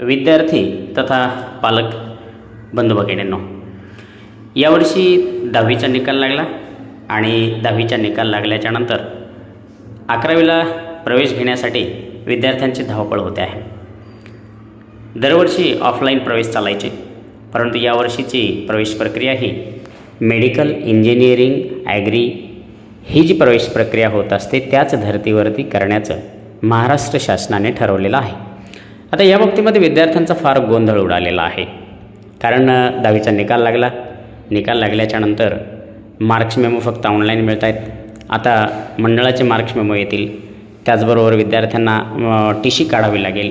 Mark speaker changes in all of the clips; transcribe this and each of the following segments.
Speaker 1: विद्यार्थी तथा पालक बंधू भगिनींनो यावर्षी दहावीचा निकाल लागला आणि दहावीचा निकाल लागल्याच्या नंतर अकरावीला प्रवेश घेण्यासाठी विद्यार्थ्यांची धावपळ होते आहे. दरवर्षी ऑफलाईन प्रवेश चालायचे परंतु यावर्षीची प्रवेश प्रक्रिया ही मेडिकल इंजिनिअरिंग ॲग्री ही जी प्रवेश प्रक्रिया होत असते त्याच धर्तीवरती करण्याचं महाराष्ट्र शासनाने ठरवलेलं आहे. आता या बाबतीमध्ये विद्यार्थ्यांचा फार गोंधळ उडालेला आहे. कारण दहावीचा निकाल लागला. निकाल लागल्याच्या नंतर मार्क्स मेमो फक्त ऑनलाईन मिळत आहेत आता मंडळाचे मार्क्स मेमो येतील. त्याचबरोबर विद्यार्थ्यांना टी शी काढावी लागेल.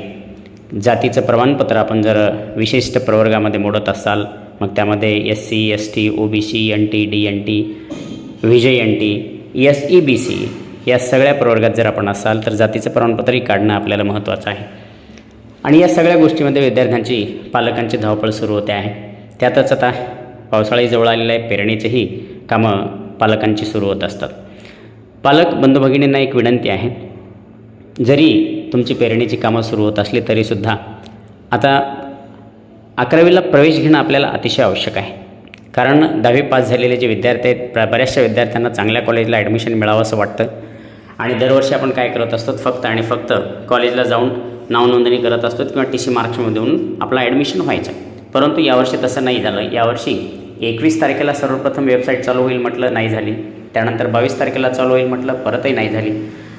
Speaker 1: जातीचं प्रमाणपत्र आपण जर विशिष्ट प्रवर्गामध्ये मोडत असाल मग त्यामध्ये S C S T O B C N T D N T VJ N T S E B C या सगळ्या प्रवर्गात जर आपण असाल तर जातीचं प्रमाणपत्रही काढणं आपल्याला महत्त्वाचं आहे. आणि या सगळ्या गोष्टीमध्ये विद्यार्थ्यांची पालकांची धावपळ सुरू होते आहे. त्यातच आता पावसाळाही जवळ आलेला आहे पेरणीचेही कामं पालकांची सुरू होत असतात. पालक बंधू भगिनींना एक विनंती आहे. जरी तुमची पेरणीची कामं सुरू होत असली तरीसुद्धा आता अकरावीला प्रवेश घेणं आपल्याला अतिशय आवश्यक आहे. कारण दहावी पास झालेले जे विद्यार्थी आहेत प्र- बऱ्याचशा विद्यार्थ्यांना चांगल्या कॉलेजला ॲडमिशन मिळावं असं वाटतं. आणि दरवर्षी आपण काय करत असतो फक्त आणि फक्त कॉलेजला जाऊन नावनोंदणी करत असतो किंवा टी सी मार्क्समध्ये देऊन आपला ॲडमिशन व्हायचं. परंतु यावर्षी तसं नाही झालं. यावर्षी एकवीस तारखेला सर्वप्रथम वेबसाईट चालू होईल म्हटलं नाही झाली. त्यानंतर बावीस तारखेला चालू होईल म्हटलं परतही नाही झाली.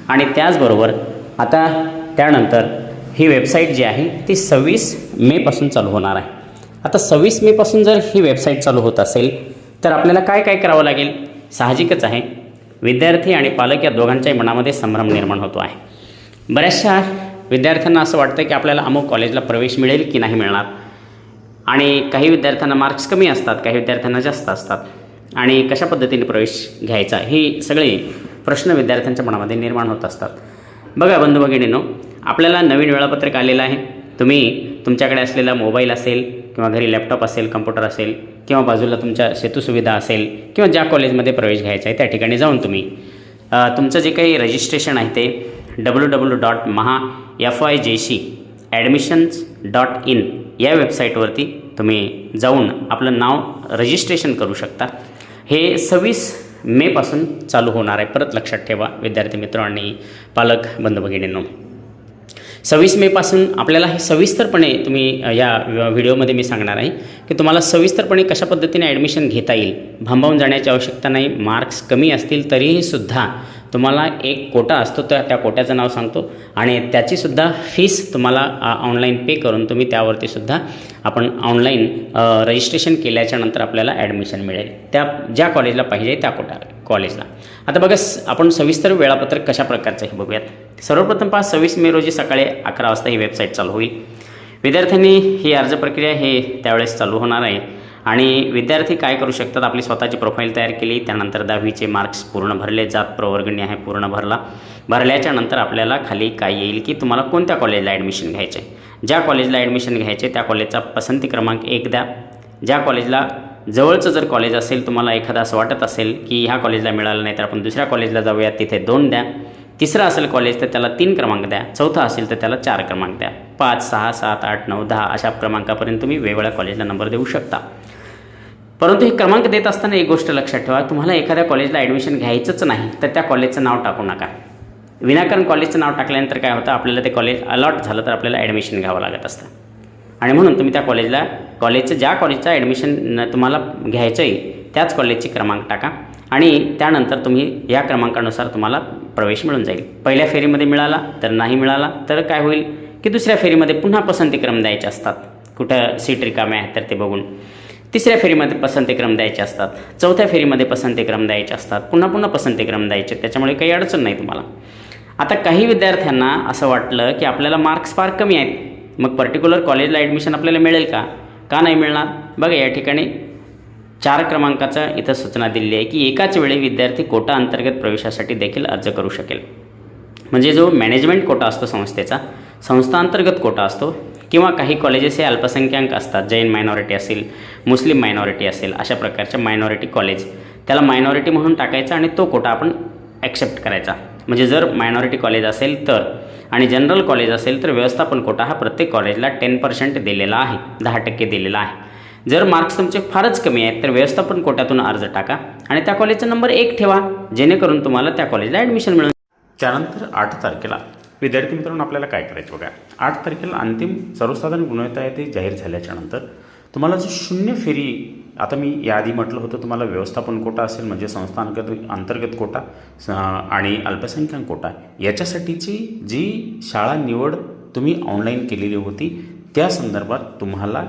Speaker 1: आणि त्याचबरोबर आता त्यानंतर ही वेबसाईट जी आहे ती सव्वीस मेपासून चालू होणार आहे. आता सव्वीस मेपासून जर ही वेबसाईट चालू होत असेल तर आपल्याला काय काय करावं लागेल? साहजिकच आहे. विद्यार्थी आणि पालक या दोघांच्याही मनामध्ये संभ्रम निर्माण होतो आहे. बऱ्याचशा विद्यार्थ्यांना असं वाटतं की आपल्याला अमुक कॉलेजला प्रवेश मिळेल की नाही मिळणार. आणि काही विद्यार्थ्यांना मार्क्स कमी असतात काही विद्यार्थ्यांना जास्त असतात. आणि कशा पद्धतीने प्रवेश घ्यायचा हे सगळे प्रश्न विद्यार्थ्यांच्या मनामध्ये निर्माण होत असतात. बघा बंधू भगिनीनो आपल्याला नवीन वेळापत्रक आलेलं आहे. तुम्ही तुमच्याकडे असलेला मोबाईल असेल किंवा घरी लॅपटॉप असेल कम्प्युटर असेल किंवा बाजूला तुमच्या सेतुसुविधा असेल किंवा ज्या कॉलेजमध्ये प्रवेश घ्यायचा आहे त्या ठिकाणी जाऊन तुम्ही तुमचं जे काही रजिस्ट्रेशन आहे ते W W dot Maha F I J C admissions dot in या वेबसाईटवरती तुम्ही जाऊन आपलं नाव रजिस्ट्रेशन करू शकता. हे सव्वीस मेपासून चालू होणार आहे. परत लक्षात ठेवा विद्यार्थी मित्र आणि पालक बंधू भगिनींनो. सव्वीस मेपासून आपल्याला हे सविस्तरपणे तुम्ही या व्हिडिओमध्ये मी सांगणार आहे की तुम्हाला सविस्तरपणे कशा पद्धतीने ॲडमिशन घेता येईल भांबावून जाण्याची आवश्यकता नाही मार्क्स कमी असतील तरीही सुद्धा तुम्हाला एक कोटा असतो तर त्या कोट्याचं नाव सांगतो. आणि त्याचीसुद्धा फीस तुम्हाला ऑनलाईन पे करून तुम्ही त्यावरतीसुद्धा आपण ऑनलाईन रजिस्ट्रेशन केल्याच्यानंतर आपल्याला ॲडमिशन मिळेल. त्या ज्या कॉलेजला पाहिजे त्या कोटा कॉलेजला आता बघा स- आपण सविस्तर वेळापत्रक कशा प्रकारचं हे बघूयात. सर्वप्रथम पाच सव्वीस मे रोजी सकाळी अकरा वाजता ही वेबसाईट चालू होईल. विद्यार्थ्यांनी ही अर्ज प्रक्रिया हे त्यावेळेस चालू होणार आहे. आणि विद्यार्थी काय करू शकतात? आपली स्वतःची प्रोफाईल तयार केली त्यानंतर दहावीचे मार्क्स पूर्ण भरले जात प्रवर्गणी आहे पूर्ण भरला. भरल्याच्या नंतर आपल्याला खाली काय येईल की तुम्हाला कोणत्या कॉलेजला ॲडमिशन घ्यायचे ज्या कॉलेजला ॲडमिशन घ्यायचे त्या कॉलेजचा पसंती क्रमांक एक द्या. ज्या कॉलेजला जवळचं जर कॉलेज असेल तुम्हाला एखादा असं वाटत असेल की ह्या कॉलेजला मिळालं नाही तर आपण दुसऱ्या कॉलेजला जाऊयात तिथे दोन द्या. तिसरं असेल कॉलेज तर त्याला तीन क्रमांक द्या. चौथा असेल तर त्याला चार क्रमांक द्या. पाच सहा सात आठ नऊ दहा अशा क्रमांकापर्यंत तुम्ही वेगवेगळ्या कॉलेजला नंबर देऊ शकता. परंतु हे क्रमांक देत असताना एक गोष्ट लक्षात ठेवा तुम्हाला एखाद्या कॉलेजला ॲडमिशन घ्यायचंच नाही तर त्या कॉलेजचं नाव टाकू नका. विनाकारण कॉलेजचं नाव टाकल्यानंतर काय होतं आपल्याला ते कॉलेज अलॉट झालं तर आपल्याला ॲडमिशन घ्यावं लागत असतं. आणि म्हणून तुम्ही त्या कॉलेजला कॉलेजचं ज्या कॉलेजचं ॲडमिशन तुम्हाला घ्यायचं आहे त्याच कॉलेजची क्रमांक टाका. आणि त्यानंतर तुम्ही या क्रमांकानुसार तुम्हाला प्रवेश मिळून जाईल. पहिल्या फेरीमध्ये मिळाला तर नाही मिळाला तर काय होईल? की दुसऱ्या फेरीमध्ये पुन्हा पसंतीक्रम द्यायचे असतात. कुठं सीट रिकामे आहेत तर ते बघून. तिसऱ्या फेरीमध्ये पसंतीक्रम द्यायचे असतात. चौथ्या फेरीमध्ये पसंतीक्रम द्यायचे असतात. पुन्हा पुन्हा पसंतीक्रम द्यायचे त्याच्यामुळे काही अडचण नाही तुम्हाला. आता काही विद्यार्थ्यांना असं वाटलं की आपल्याला मार्क्स फार कमी आहेत. मग पर्टिक्युलर कॉलेजला ॲडमिशन आपल्याला मिळेल का? का नाही मिळणार? बघा या ठिकाणी चार क्रमांकाचं इथं सूचना दिलेली आहे की एकाच वेळी विद्यार्थी कोटा अंतर्गत प्रवेशासाठी देखील अर्ज करू शकेल. म्हणजे जो मॅनेजमेंट कोटा असतो संस्थेचा संस्थांतर्गत कोटा असतो किंवा काही कॉलेजेस हे अल्पसंख्याक असतात. जैन मायनॉरिटी असेल मुस्लिम मायनॉरिटी असेल अशा प्रकारच्या मायनॉरिटी कॉलेज त्याला मायनॉरिटी म्हणून टाकायचा आणि तो कोटा आपण ॲक्सेप्ट करायचा. म्हणजे जर मायनॉरिटी कॉलेज असेल तर आणि जनरल कॉलेज असेल तर व्यवस्थापन कोटा हा प्रत्येक कॉलेजला टेन पर्सेंट दिलेला आहे दहा टक्के दिलेला आहे. जर मार्क्स तुमचे फारच कमी आहेत तर व्यवस्थापन कोट्यातून अर्ज टाका आणि त्या कॉलेजचा नंबर एक ठेवा. जेणेकरून तुम्हाला त्या कॉलेजला ॲडमिशन मिळेल. त्यानंतर आठ तारखेला विद्यार्थी मित्रांनो आपल्याला काय करायचं बघा? आठ तारखेला अंतिम सर्वसाधारण गुणवत्ता आहे ते जाहीर झाल्याच्यानंतर तुम्हाला जो शून्य फेरी आता मी याआधी म्हटलं होतं तुम्हाला व्यवस्थापन कोटा असेल म्हणजे संस्था अंतर्गत अंतर्गत कोटा स- आणि अल्पसंख्याक कोटा याच्यासाठीची जी शाळा निवड तुम्ही ऑनलाईन केलेली होती त्या संदर्भात तुम्हाला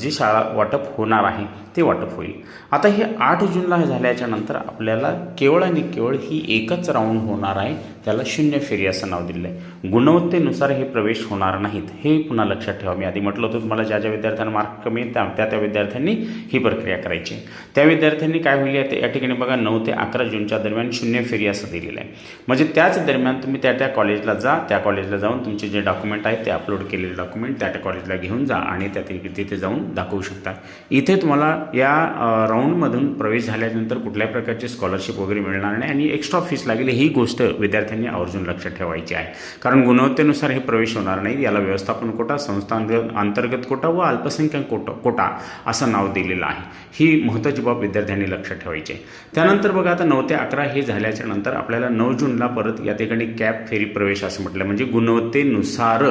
Speaker 1: जी शाळा वाटप होणार आहे ते वाटप होईल. आता हे आठ जूनला झाल्याच्यानंतर आपल्याला केवळ आणि केवळ ही एकच राऊंड होणार आहे त्याला शून्य फेरी असं नाव दिलेलं आहे गुणवत्तेनुसार हे प्रवेश होणार नाहीत हे पुन्हा लक्षात ठेवा. मी आधी म्हटलं होतं तुम्हाला ज्या ज्या विद्यार्थ्यांना मार्क कमी आहेत त्या त्या त्या विद्यार्थ्यांनी ही प्रक्रिया करायची. त्या विद्यार्थ्यांनी काय होईल या- या ठिकाणी बघा नऊ ते अकरा जूनच्या दरम्यान शून्य फेरी असं दिलेलं आहे. म्हणजे त्याच दरम्यान तुम्ही त्या त्या कॉलेजला जा त्या कॉलेजला जाऊन तुमचे जे डॉक्युमेंट आहेत ते अपलोड केलेले डॉक्युमेंट त्या त्या कॉलेजला घेऊन जा आणि त्यातील तिथे जाऊन दाखवू शकता इथे तुम्हाला या राऊंडमधून प्रवेश झाल्यानंतर कुठल्याही प्रकारची स्कॉलरशिप वगैरे मिळणार नाही आणि एक्स्ट्रा फीस लागेल ही गोष्ट विद्यार्थ्यांनी आवर्जून लक्षात ठेवायची आहे. कारण गुणवत्तेनुसार हे प्रवेश होणार नाही. याला व्यवस्थापन कोटा संस्था अंतर्गत कोटा व अल्पसंख्याक कोटा कोटा असं नाव दिलेलं आहे. ही महत्त्वाची बाब विद्यार्थ्यांनी लक्षात ठेवायची आहे. त्यानंतर बघा आता नऊ ते अकरा हे झाल्याच्यानंतर आपल्याला नऊ जूनला परत या ठिकाणी कॅप फेरी प्रवेश असं म्हटलं. म्हणजे गुणवत्तेनुसार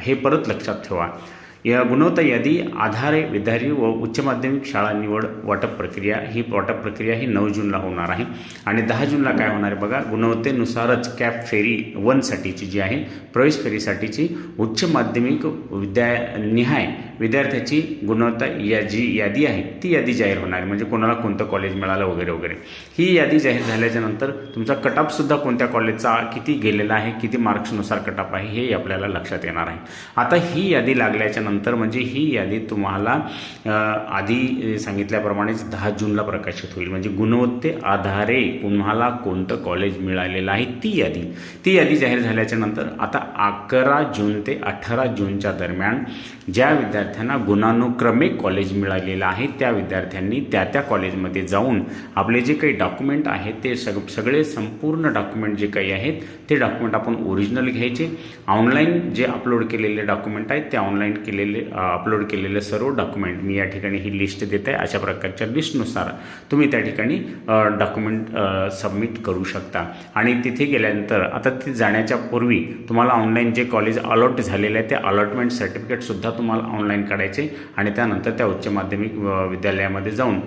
Speaker 1: हे परत लक्षात ठेवा. या गुणवत्ता यादी आधारे विद्यार्थी व उच्च माध्यमिक शाळा निवड वाटप प्रक्रिया ही वाटप प्रक्रिया ही नऊ जूनला होणार आहे. आणि दहा जूनला काय होणार आहे बघा गुणवत्तेनुसारच कॅप फेरी वनसाठीची जी आहे प्रवेश फेरीसाठीची उच्च माध्यमिक विद्या निहाय विद्यार्थ्याची गुणवत्ता या जी यादी आहे ती यादी जाहीर होणार आहे. म्हणजे कोणाला कोणतं कॉलेज मिळालं वगैरे वगैरे. ही यादी जाहीर झाल्याच्यानंतर तुमचा कटअपसुद्धा कोणत्या कॉलेजचा किती गेलेला आहे किती मार्क्सनुसार कटअप आहे हे आपल्याला लक्षात येणार आहे. आता ही यादी लागल्याच्या नंतर म्हणजे ही यादी तुम्हाला आधी सांगितल्याप्रमाणेच दहा जूनला प्रकाशित होईल. म्हणजे गुणवत्ते आधारे तुम्हाला कोणतं कॉलेज मिळालेलं आहे ती यादी. ती यादी जाहीर झाल्याच्यानंतर आता अकरा जून ते अठरा जूनच्या दरम्यान ज्या विद्यार्थ्यांना गुणानुक्रमे कॉलेज मिळालेलं आहे त्या विद्यार्थ्यांनी त्या त्या कॉलेजमध्ये जाऊन आपले जे काही डॉक्युमेंट आहेत ते सग सगळे संपूर्ण डॉक्युमेंट जे काही आहेत ते डॉक्युमेंट आपण ओरिजिनल घ्यायचे. ऑनलाईन जे अपलोड केलेले डॉक्युमेंट आहेत ते ऑनलाईन केलेले अपलोड केलेले सर्व डॉक्युमेंट मी या ठिकाणी ही लिस्ट देत आहे. अशा प्रकारच्या लिस्टनुसार तुम्ही त्या ठिकाणी डॉक्युमेंट सबमिट करू शकता. आणि तिथे गेल्यानंतर आता ते जाण्याच्या पूर्वी तुम्हाला ऑनलाईन जे कॉलेज अलॉट झालेलं आहे ते अलॉटमेंट सर्टिफिकेटसुद्धा तुम्हाला ऑनलाईन काढायचे आणि त्यानंतर त्या उच्च माध्यमिक विद्यालयामध्ये जाऊन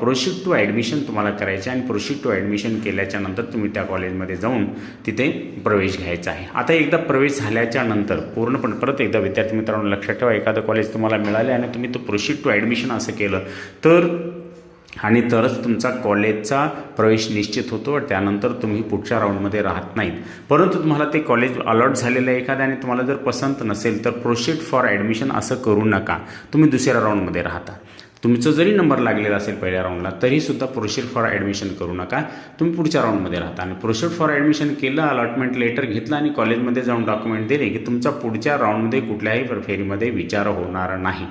Speaker 1: प्रोशिक टू ॲडमिशन तुम्हाला करायचे आणि प्रोशिक टू ॲडमिशन केल्याच्यानंतर तुम्ही त्या कॉलेजमध्ये जाऊन तिथे प्रवेश घ्यायचा आहे. आता एकदा प्रवेश झाल्याच्यानंतर पूर्णपणे परत एकदा विद्यार्थी मित्रांनो लक्षात ठेवा एखादं कॉलेज तुम्हाला मिळाले आणि तुम्ही तो प्रोशीड टू ॲडमिशन असं केलं तर आणि तरच तुमचा कॉलेजचा प्रवेश निश्चित होतो त्यानंतर तुम्ही पुढच्या राऊंडमध्ये राहत नाहीत. परंतु तुम्हाला ते कॉलेज अलॉट झालेलं आहे एखादं आणि तुम्हाला जर पसंत नसेल तर प्रोशीड फॉर ॲडमिशन असं करू नका. तुम्ही दुसऱ्या राऊंडमध्ये राहता. तुमचं जरी नंबर लागलेला असेल पहिल्या राऊंडला तरीसुद्धा प्रोसीड फॉर ॲडमिशन करू नका. तुम्ही पुढच्या राऊंडमध्ये राहता. आणि प्रोसीड फॉर ॲडमिशन केलं अलॉटमेंट लेटर घेतलं आणि कॉलेजमध्ये जाऊन डॉक्युमेंट दिले की तुमचा पुढच्या राऊंडमध्ये कुठल्याही फेरीमध्ये विचार होणार नाही.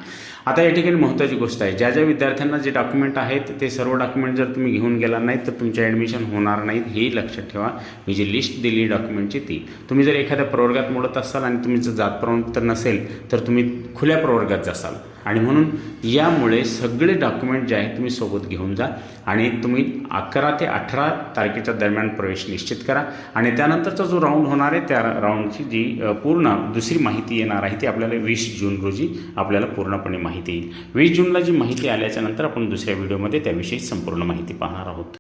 Speaker 1: आता या ठिकाणी महत्त्वाची गोष्ट आहे. ज्या ज्या विद्यार्थ्यांना जे डॉक्युमेंट आहेत ते सर्व डॉक्युमेंट जर तुम्ही घेऊन गेला नाहीत तर तुमचे ॲडमिशन होणार नाहीत हे लक्षात ठेवा. मी जी लिस्ट दिली डॉक्युमेंटची ती. तुम्ही जर एखाद्या प्रवर्गात मोडत असाल आणि तुमचं जात प्रमाणपत्र नसेल तर तुम्ही खुल्या प्रवर्गात जासाल. आणि म्हणून यामुळे सगळे डॉक्युमेंट जे आहेत तुम्ही सोबत घेऊन जा आणि तुम्ही अकरा ते अठरा तारखेच्या दरम्यान प्रवेश निश्चित करा. आणि त्यानंतरचा जो राऊंड होणार आहे त्या राऊंडची जी पूर्ण दुसरी माहिती येणार आहे ती आपल्याला वीस जून रोजी आपल्याला पूर्णपणे माहिती येईल. वीस जूनला जी माहिती आल्याच्यानंतर आपण दुसऱ्या व्हिडिओमध्ये त्याविषयी संपूर्ण माहिती पाहणार आहोत.